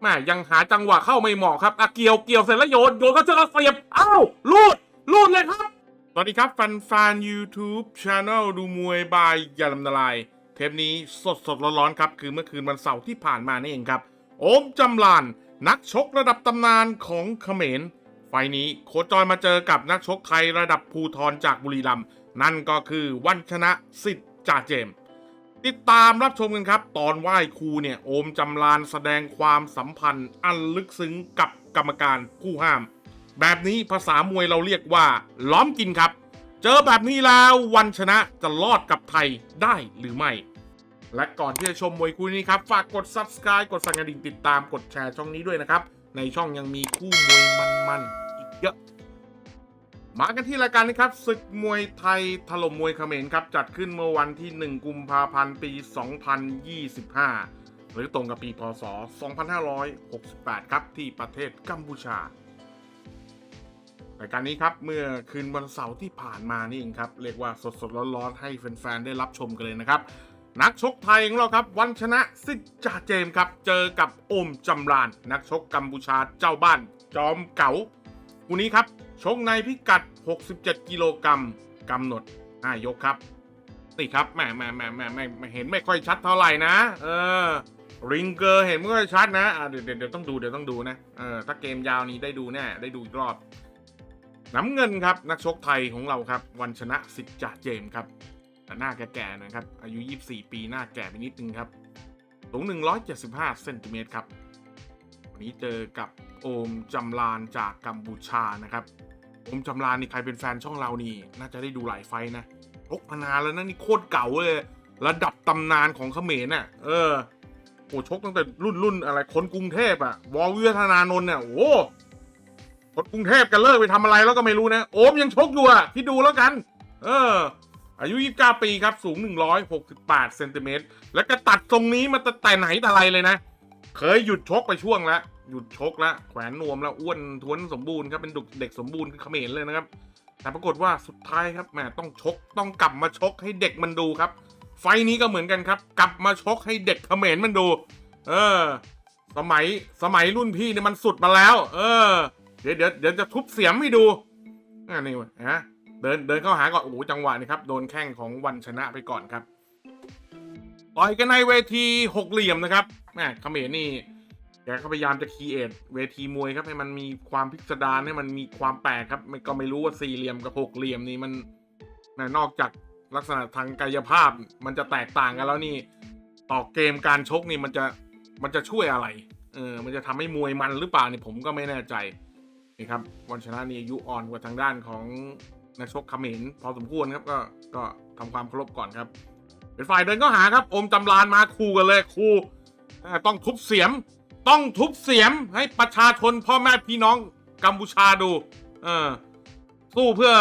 แม่ยังหาจังหวะเข้าไม่เหมาะครับอะเกี่ยวเกี่ยวเสร็จแล้วโยนโยนก็เชือเสียบเอ้าลูดลูดเลยครับสวัสดีครับแฟนแฟน YouTube Channel ดูมวยบายยาลำนาลาย เทปนี้สดสดร้อนๆครับ คือเมื่อคืนวันเสาร์ที่ผ่านมานี่เองครับ โอมจำลาน นักชกระดับตำนานของเขมร ไฟนี้โคจรมาเจอกับนักชกไทยระดับภูทรจากบุรีรัมย์นั่นก็คือวันชนะสิทธิ์จ่าเจมส ติดตามรับชมกันครับ ตอนไหว้ครูเนี่ย โอมจำลานแสดงความสัมพันธ์ อันลึกซึ้งกับกรรมการผู้ห้าม แบบนี้ภาษามวยเราเรียกว่า ล้อมกินครับ เจอแบบนี้แล้ววันชนะจะรอดกับไทยได้หรือไม่ และก่อนที่จะชมมวยคู่นี้ครับ ฝากกด subscribe กดสั่นกระดิ่งติดตามกดแชร์ช่องนี้ด้วยนะครับ ในช่องยังมีคู่มวยมันๆอีกเยอะ มากันที่รายการนี้ครับศึกมวยไทยถล่มมวยเขมรครับ จัดขึ้นเมื่อวันที่ 1 กุมภาพันธ์ ปี 2025 หรือตรงกับปีพศ 2568 ครับ ที่ประเทศกัมพูชารายการนี้ครับ เมื่อคืนวันเสาร์ที่ผ่านมานี่เองครับ เรียกว่าสดๆร้อนๆ ให้แฟน ๆ ได้รับชมกันเลยนะครับ นักชกไทยของเราครับ วันชนะสิทธิ์จ่าเจมส์ครับ เจอกับโอมจำราน นักชกกัมพูชาเจ้าบ้าน จอมเก๋าคู่นี้ครับ ชกในพิกัด 67 กิโลกรัมกำหนด 5 ยกครับนี่ครับแหม่แหม่แหม่แหม่แหม่เห็นไม่ค่อยชัดเท่าไหร่นะ เออ ริงเกอร์เห็นไม่ค่อยชัดนะอะเดี๋ยวเดี๋ยวเดี๋ยวต้องดูเดี๋ยวต้องดูนะ เออ ถ้าเกมยาวนี้ได้ดูแน่ ได้ดูอีกรอบ น้ำเงินครับ นักชกไทยของเราครับ วันชนะสิทธิ์จ่าเจมส์ครับแต่หน้าแก่ๆนะครับ อายุ 24 ปีหน้าแก่ไปนิดนึงครับสูง 175 เซนติเมตรครับ วันนี้เจอกับโอมจำลานจากกัมพูชานะครับ โอมจำลานนี่ใครเป็นแฟนช่องเรานี่ น่าจะได้ดูหลายไฟนะชกมานานแล้วนะนี่โคตรเก่าเลย ระดับตำนานของเขมรน่ะ เออโอ้ชกตั้งแต่รุ่นรุ่นอะไรคนกรุงเทพอะวอลเวียธนานนท์เนี่ยโอ้คนกรุงเทพกันเลิกไปทำอะไรแล้วก็ไม่รู้นะ โอมยังชกอยู่อะคิดดูแล้วกัน เออ อายุ 29 ปีครับ สูง 168เซนติเมตรแล้วก็ตัดทรงนี้มาแต่แต่ไหนแต่ไรเลยนะ เคยหยุดชกไปช่วงแล้ว หยุดชกแล้วแขวนนวมแล้วอ้วนท้วนสมบูรณ์ครับเป็นดุกเด็กสมบูรณ์คือเขมรเลยนะครับ แต่ปรากฏว่าสุดท้ายครับแหมต้องชกต้องกลับมาชกให้เด็กมันดูครับ ไฟนี้ก็เหมือนกันครับ กลับมาชกให้เด็กเขมรมันดู เออ สมัยสมัยรุ่นพี่เนี่ยมันสุดมาแล้ว เออ เดี๋ยวเดี๋ยวเดี๋ยวจะทุบเสียมให้ดูอ่านี่วะฮะเดินเดินเข้าหาก่อนโอ้โหจังหวะนี้ครับโดนแข้งของวันชนะไปก่อนครับต่อยกันในเวทีหกเหลี่ยมนะครับแหมเขมรนี่ กก็พยายามจะคีเอทเวทีมวยครับให้มันมีความพิสดารให้มันมีความแปลกครับไม่ก็ไม่รู้ว่าสี่เหลี่ยมกับหกเหลี่ยมนี่มันนนอกจากลักษณะทางกายภาพมันจะแตกต่างกันแล้วนี่ต่อเกมการชกนี่มันจะมันจะช่วยอะไรเออมันจะทำให้มวยมันหรือเปล่านี่ผมก็ไม่แน่ใจนี่ครับวันชนะนี่อายุอ่อนกว่าทางด้านของนักชกเขมรพอสมควรครับก็ก็ทำความเคารพก่อนครับ เป็นฝ่ายเดินก็หาครับ อมจำลานมาคู่กันเลยคู่ต้องทุบเสียม ต้องทุบเสียมให้ประชาชนพ่อแม่พี่น้องกัมพูชาดู เออ สู้เพื่อ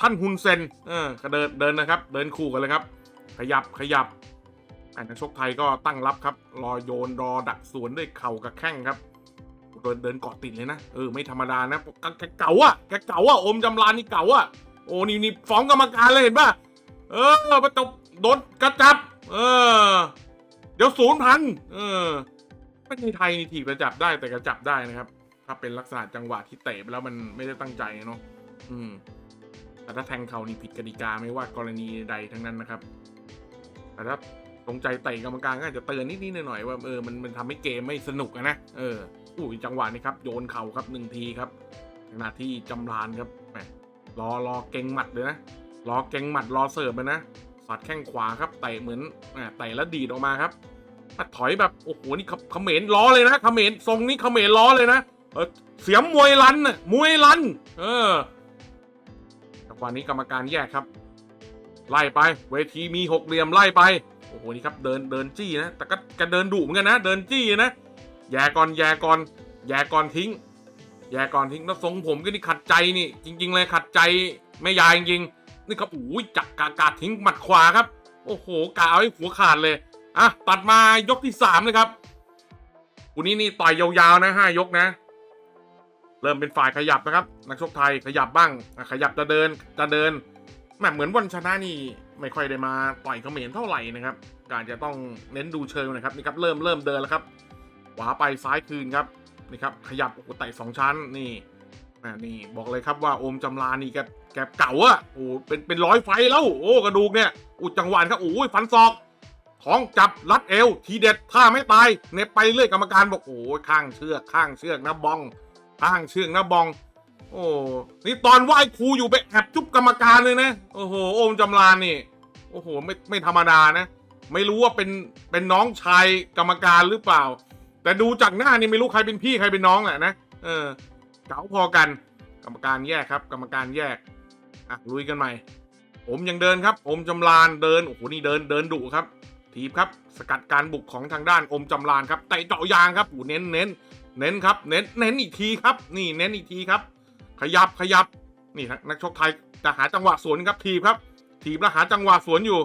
ท่านฮุนเซน เออเดินเดินนะครับ เดินคู่กันเลยครับ ขยับขยับอ่านักชกไทยก็ตั้งรับครับ รอโยนรอดักสวนด้วยเข่ากับแข้งครับ เดินเดินเกาะติดเลยนะ เออไม่ธรรมดานะแกเก่าอะแกเก่าอะอมจำลานนี่เก่าอะ โอ้นี่นี่ฟ้องกรรมการเลยเห็นป่ะ เออประตบโดนกระจับ เออ เดี๋ยวศูนย์พัน เออ ไม่ในไทยนี่ถีบกระจับได้แต่กระจับได้นะครับ ถ้าเป็นลักษณะจังหวะที่เตะไปแล้วมันไม่ได้ตั้งใจเนาะอืมแต่ถ้าแทงเขานี่ผิดกติกาไม่ว่ากรณีใดทั้งนั้นนะครับ แต่ถ้าตรงใจเตะกรรมการก็อาจจะเตือนนิดๆหน่อยๆว่าเออมันมันทำให้เกมไม่สนุกนะเอออุ้จังหวะนี้ครับโยนเข่าครับหนึ่งทีครับขณะที่จำรานครับแหมรอรอเก่งหมัดเลยนะรอเก่งหมัดรอเสิร์ฟเลยนะสัดแข้งขวาครับเตะเหมือนแหมเตะแล้วดีดออกมาครับ มาถอยแบบโอ้โหนี่เขเขมรล้อเลยนะเขมรทรงนี้เขมรล้อเลยนะเออเสียมมวยลันน่ะมวยลัน เออจังหวะนี้กรรมการแยกครับ ไล่ไป เวทีมีหกเหลี่ยมไล่ไปโอ้โหนี่ครับเดินเดินจี้นะแต่ก็จะเดินดุเหมือนกันนะ เดินจี้นะแย่ก่อนแย่ก่อนแย่ก่อนทิ้งแย่ก่อนทิ้งแล้วทรงผมก็นี่ขัดใจนี่ จริง ๆ เลยขัดใจไม่ยายจริงนี่ครับโอ้ยจักกากาทิ้งหมัดขวาครับ โอ้โหกาเอาให้หัวขาดเลย อะตัดมายกที่สามเลยครับคู่นี้นี่ต่อยยาวๆนะห้ายกนะ เริ่มเป็นฝ่ายขยับนะครับ นักชกไทยขยับบ้างอะขยับจะเดินจะเดินแหมเหมือนวันชนะนี่ไม่ค่อยได้มาต่อยเขมรเท่าไหร่นะครับ การจะต้องเน้นดูเชิงนะครับนี่ครับเริ่มเริ่มเดินแล้วครับขวาไปซ้ายคืนครับนี่ครับขยับโอ้โหไต่สองชั้นนี่อ่านี่บอกเลยครับว่าโอมจำลานี่แกแกเก่าอะโอ้เป็นเป็นร้อยไฟแล้วโอ้กระดูกเนี่ยอุยจังหวะครับโอ้ยฟันศอก ท้องจับรัดเอว ทีเด็ดถ้าไม่ตายเนบไปเรื่อยกรรมการบอกโอ้ข้างเชือกข้างเชือกนะบอง ข้างเชือกนะบอง โอ้นี่ตอนไหว้ครูอยู่ไปแอบจุ๊บกรรมการเลยนะโอ้โหโอมจำลานนี่โอ้โหไม่ไม่ธรรมดานะ ไม่รู้ว่าเป็นเป็นน้องชายกรรมการหรือเปล่า แต่ดูจากหน้านี่ไม่รู้ใครเป็นพี่ใครเป็นน้องแหละนะเออเก๋าพอกัน กรรมการแยกครับ กรรมการแยกอะลุยกันใหม่ผมยังเดินครับอมจำลานเดินโอ้โหนี่เดินเดินดุครับ ทีบครับสกัดการบุกของทางด้านอมจำลานครับเตะเจาะยางครับอ้โหเน้นเน้นเน้นครับเน้นเน้นอีกทีครับ นี่เน้นอีกทีครับ ขยับขยับนี่นักชกไทยจะหาจังหวะสวนครับทีบครับ ทีบแล้วหาจังหวะสวนอยู่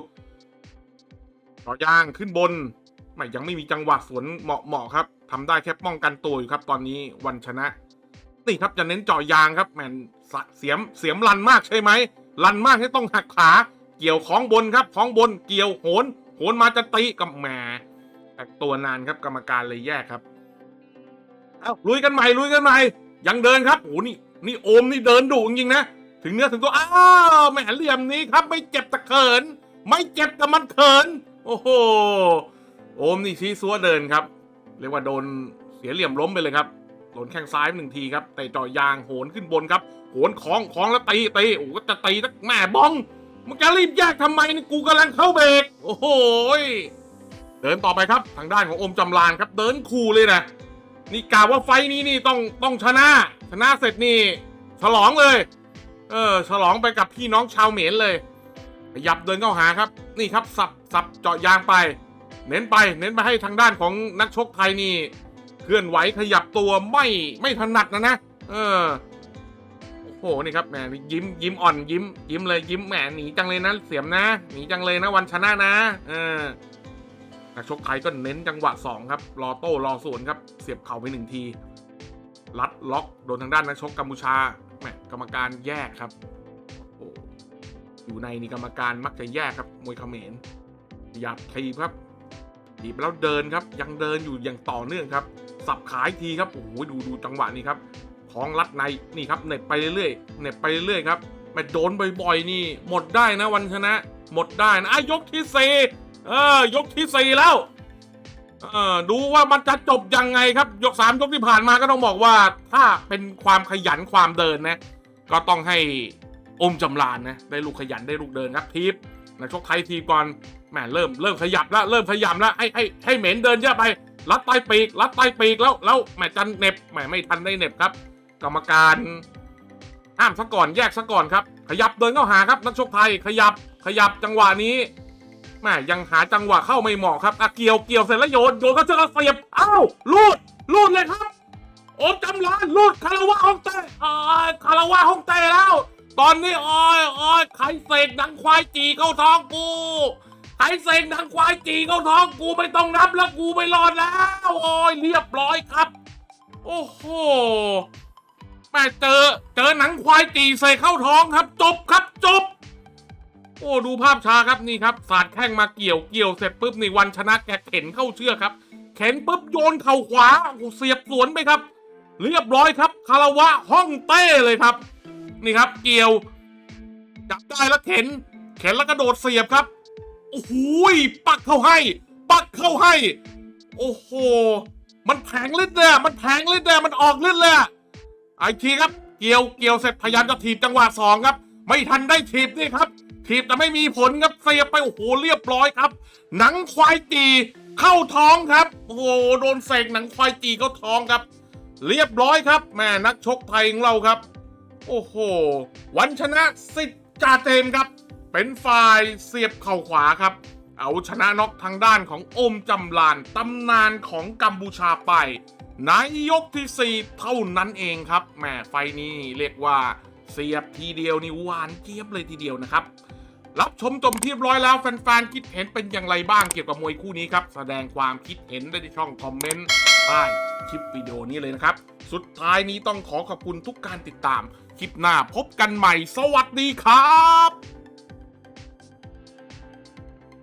เจาะยางขึ้นบนไม่ยังไม่มีจังหวะสวนเหมาะเหมาะครับทำได้แค่ป้องกันตัวอยู่ครับ ตอนนี้วันชนะ นี่ครับจะเน้นเจาะยางครับแมนสะเสียมเสียมลันมากใช่ไหมลันมากให้ต้องหักขาเกี่ยวของบนครับของบนเกี่ยวโหน โหนมาจะตีกับแหมแต่ตัวนานครับกรรมการเลยแยกครับเอ้าลุยกันใหม่ลุยกันใหม่ยังเดินครับโอ้นี่นี่โอมนี่เดินดุจริงๆนะถึงเนื้อถึงตัวอ้าวแหมเหลี่ยมนี้ครับ ไม่เจ็บแต่เขิน ไม่เจ็บแต่มันเขิน โอ้โหโอมนี่ชี้ซัวเดินครับ เรียกว่าโดนเสียเหลี่ยมล้มไปเลยครับโดนแข้งซ้ายหนึ่งทีครับเตะจ่อยางโหนขึ้นบนครับโหนคล้องคล้องแล้วตีตีโอ้โหจะตีสักแม่บ้อง มึงจะรีบแยกทำไมนี่กูกำลังเข้าเบรกโอ้โหยเดินต่อไปครับทางด้านของอมจำลานครับเดินคู่เลยนะนี่กล่าวว่าไฟนี้นี่ต้องต้องชนะ ชนะเสร็จนี่ ฉลองเลย เออ ฉลองไปกับพี่น้องชาวเหมนเลย ขยับเดินเข้าหาครับ นี่ครับสับสับเจาะยางไป เน้นไป เน้นไปให้ทางด้านของนักชกไทยนี่ เคลื่อนไหวขยับตัวไม่ไม่ถนัดนะนะ เออ โอ้โหนี่ครับแหมยิ้มยิ้มอ่อนยิ้ม ยิ้มเลยยิ้มแหมหนีจังเลยนะเสียมนะหนีจังเลยนะวันชนะนะเออนักชกไทยก็เน้นจังหวะ 2 ครับ รอโต้รอสวนครับ เสียบเข่าไปหนึ่งที ลัดล็อกโดนทางด้านนักชกกัมพูชาแหมกรรมการแยกครับโอ้อยู่ในนี่กรรมการมักจะแยกครับมวยเขมรหยับทีครับทีบแล้วเดินครับ ยังเดินอยู่อย่างต่อเนื่องครับ สับขายทีครับโอ้โหดูดูจังหวะนี้ครับ ท้องรัดในนี่ครับเน็บไปเรื่อยๆเน็บไปเรื่อยๆครับแม่โดนบ่อยๆนี่ หมดได้นะวันชนะ หมดได้นะอะยกที่สี่เออยกที่สี่แล้วเออดูว่ามันจะจบยังไงครับ ยกสามยกที่ผ่านมาก็ต้องบอกว่า ถ้าเป็นความขยันความเดินนะ ก็ต้องให้อมจำลานนะได้ลูกขยันได้ลูกเดินครับทีบนักชกไทยทีก่อนแหมเริ่มเริ่มขยับแล้วเริ่มขยับแล้วให้ให้ให้เหม็นเดินเยอะไปรัดใต้ปีกรัดใต้ปีกแล้วแล้วแหมจันเน็บแหมไม่ทันได้เน็บครับ กรรมการห้ามซะก่อนแยกซะก่อนครับ ขยับเดินเข้าหาครับนักชกไทยขยับขยับจังหวะนี้แม่ยังหาจังหวะเข้าไม่เหมาะครับอะเกี่ยวเกี่ยวเสร็จแล้วโยนโยนก็เจอเสียบอ้าวลูดลูดเลยครับ โอมจำลานลูดคาราวะฮ่องเต้อ้ายคาราวะฮ่องเต้แล้ว ตอนนี้อ้อยอ้อยใครเสกดังควายจีเข้าท้องกูใครเสกดังควายจีเข้าท้องกูไม่ต้องนับแล้วกูไม่รอดแล้ว โอ้ยเรียบร้อยครับ โอ้โห แม่เจอเจอหนังควายจีใส่เข้าท้องครับ จบครับจบ โอ้ดูภาพช้าครับนี่ครับสาดแข้งมาเกี่ยวเกี่ยวเสร็จปุ๊บนี่วันชนะแกเข็นเข้าเชือกครับ เข็นปุ๊บโยนเข่าขวาเสียบสวนไปครับ เรียบร้อยครับคารวะห้องเต้เลยครับ นี่ครับเกี่ยวจับได้แล้วเข็น เข็นแล้วกระโดดเสียบครับโอ้โหปักเข้าให้ ปักเข้าให้ โอ้โห มันแผงเลือดเลยมันแผงเลือดเลยมันออกเลือดเลย ไอทีครับ เกี่ยวเกี่ยวเสร็จพยายามจะถีบจังหวะสองครับ ไม่ทันได้ถีบนี่ครับ ถีบแต่ไม่มีผลครับเสียไปโอ้โหเรียบร้อยครับ หนังควายจีเข้าท้องครับ โอ้โหโดนเสกหนังควายจีเข้าท้องครับ เรียบร้อยครับแม่นักชกไทยของเราครับ โอ้โหวันชนะสิทธิ์จ่าเจมครับ เป็นฝ่ายเสียบเข่าขวาครับ เอาชนะน็อกทางด้านของอมจำลานตำนานของกัมพูชาไป ในยกที่ 4 เท่านั้นเองครับแหมไฟนี้เรียกว่าเสียบทีเดียวนี่หวานเจี๊ยบเลยทีเดียวนะครับ รับชมจบที่เรียบร้อยแล้วแฟนๆคิดเห็นเป็นอย่างไรบ้างเกี่ยวกับมวยคู่นี้ครับ แสดงความคิดเห็นได้ที่ช่องคอมเมนต์ใต้คลิปวิดีโอนี้เลยนะครับ สุดท้ายนี้ต้องขอขอบคุณทุกการติดตาม คลิปหน้าพบกันใหม่ สวัสดีครับ